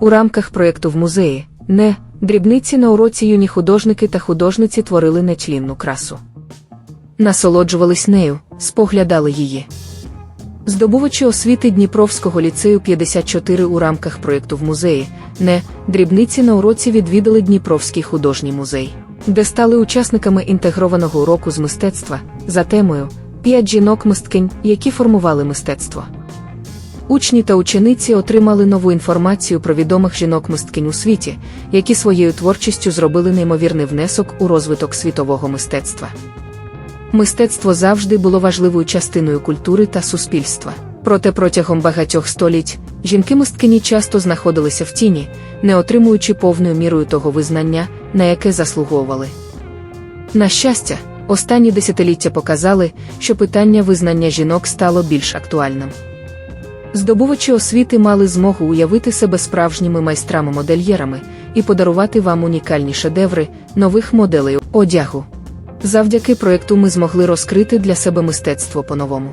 У рамках проєкту в музеї не дрібниці на уроці юні художники та художниці творили нечлінну красу. Насолоджувались нею, споглядали її. Здобувачі освіти Дніпровського ліцею 54 у рамках проєкту в музеї не дрібниці на уроці відвідали Дніпровський художній музей, де стали учасниками інтегрованого уроку з мистецтва за темою П'ять жінок-мисткинь, які формували мистецтво. Учні та учениці отримали нову інформацію про відомих жінок-мисткинь у світі, які своєю творчістю зробили неймовірний внесок у розвиток світового мистецтва. Мистецтво завжди було важливою частиною культури та суспільства. Проте протягом багатьох століть жінки-мисткині часто знаходилися в тіні, не отримуючи повною мірою того визнання, на яке заслуговували. На щастя, останні десятиліття показали, що питання визнання жінок стало більш актуальним. Здобувачі освіти мали змогу уявити себе справжніми майстрами-модельєрами і подарувати вам унікальні шедеври нових моделей одягу. Завдяки проєкту ми змогли розкрити для себе мистецтво по-новому.